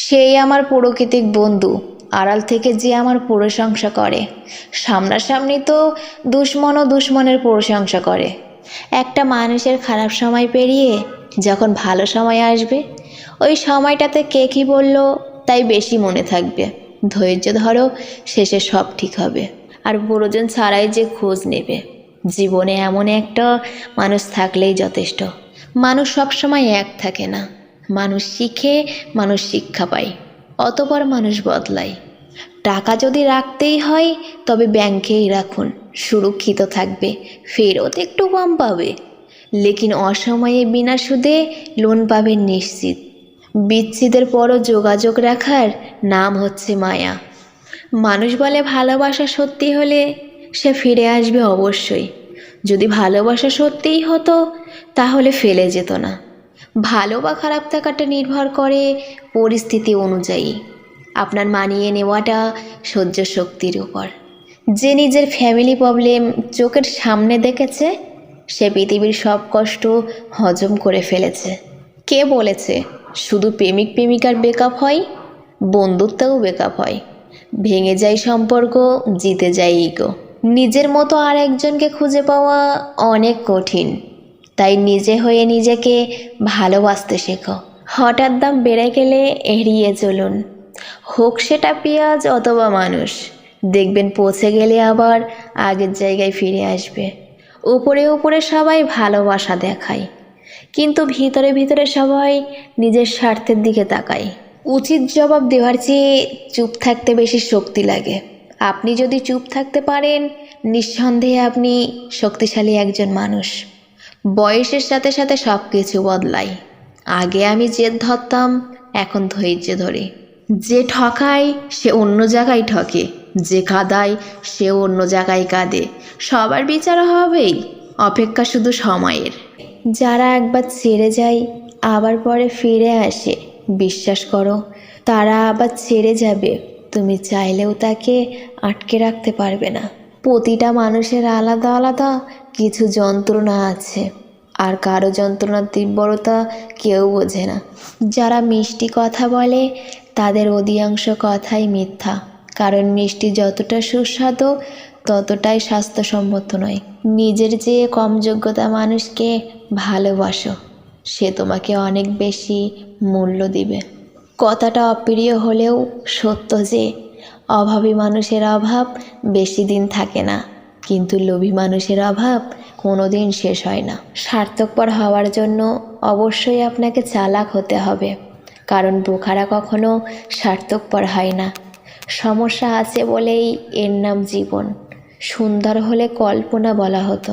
সেই আমার প্রকৃতিক বন্ধু, আড়াল থেকে যে আমার প্রশংসা করে। সামনাসামনি তো দুশ্মন ও দুশ্মনের প্রশংসা করে। একটা মানুষের খারাপ সময় পেরিয়ে যখন ভালো সময় আসবে, ওই সময়টাতে কে কী বলল তাই বেশি মনে থাকবে। ধৈর্য ধরো, শেষে সব ঠিক হবে। আর প্রয়োজন ছাড়াই যে খোঁজ নেবে। জীবনে এমন একটা মানুষ থাকলেই যথেষ্ট। মানুষ সবসময় এক থাকে না। মানুষ শিখে, মানুষ শিক্ষা পায়, অতপর মানুষ বদলায়। টাকা যদি রাখতেই হয়, তবে ব্যাংকেই রাখুন, সুরক্ষিত থাকবে, ফেরত একটু কম পাবে। লেকিন অসময়ে বিনা সুদে লোন পাবেন নিশ্চিত। বিচ্ছিদের পরও যোগাযোগ রাখার নাম হচ্ছে মায়া। মানুষ বলে ভালোবাসা সত্যি হলে সে ফিরে আসবে অবশ্যই। যদি ভালোবাসা সত্যিই হতো, তাহলে ফেলে যেত না। ভালো বা খারাপ থাকাটা নির্ভর করে পরিস্থিতি অনুযায়ী। আপনার মানিয়ে নেওয়াটা সহ্য শক্তির উপর। যে নিজের ফ্যামিলি প্রবলেম চোখের সামনে দেখেছে, সে পৃথিবীর সব কষ্ট হজম করে ফেলেছে। কে বলেছে? শুধু প্রেমিক প্রেমিকার বেকআপ হয়, বন্ধুত্বও বেকআপ হয়। ভেঙে যায় সম্পর্ক, জিতে যায় ইগো নিজের মতো আর একজনকে খুঁজে পাওয়া অনেক কঠিন। তাই নিজে হয়ে নিজেকে ভালোবাসতে শেখো। হঠাৎ দাম বেড়ে গেলে এড়িয়ে চলুন। হোক সেটা পেঁয়াজ অথবা মানুষ। দেখবেন পৌঁছে গেলে আবার আগের জায়গায় ফিরে আসবে। উপরে উপরে সবাই ভালোবাসা দেখায়। কিন্তু ভিতরে ভিতরে সবাই নিজের স্বার্থের দিকে তাকায়। উচিত জবাব দেওয়ার চেয়ে চুপ থাকতে বেশি শক্তি লাগে। আপনি যদি চুপ থাকতে পারেন, নিঃসন্দেহে আপনি শক্তিশালী একজন মানুষ। বয়সের সাথে সাথে সব কিছু বদলায় আগে আমি জেদ ধরতাম, এখন ধৈর্য ধরে। যে ঠকায়, সে অন্য জায়গায় ঠকে। যে কাঁদায়, সে অন্য জায়গায় কাঁদে। সবার বিচার হবেই, অপেক্ষা শুধু সময়ের। যারা একবার ছেড়ে যায়, আবার পরে ফিরে আসে, বিশ্বাস করো, তারা আবার ছেড়ে যাবে। তুমি চাইলেও তাকে আটকে রাখতে পারবে না। প্রতিটা মানুষের আলাদা আলাদা কিছু যন্ত্রণা আছে। আর কারও যন্ত্রণার তীব্রতা কেউ বোঝে না। যারা মিষ্টি কথা বলে, তাদের অধিকাংশ কথাই মিথ্যা। কারণ মিষ্টি যতটা সুস্বাদু, ততটাই স্বাস্থ্যসম্মত নয়। নিজের যে কম যোগ্যতা মানুষকে ভালোবাসো। সে তোমাকে অনেক বেশি মূল্য দিবে। কথাটা অপ্রিয় হলেও সত্য যে অভাবী মানুষের অভাব বেশি দিন থাকে না। কিন্তু লোভী মানুষের অভাব কোনো দিন শেষ হয় না। স্বার্থপর হওয়ার জন্য অবশ্যই আপনাকে চালাক হতে হবে। কারণ বোখারা কখনো স্বার্থপর হয় না। সমস্যা আছে বলেই এর নাম জীবন। সুন্দর হলে কল্পনা বলা হতো।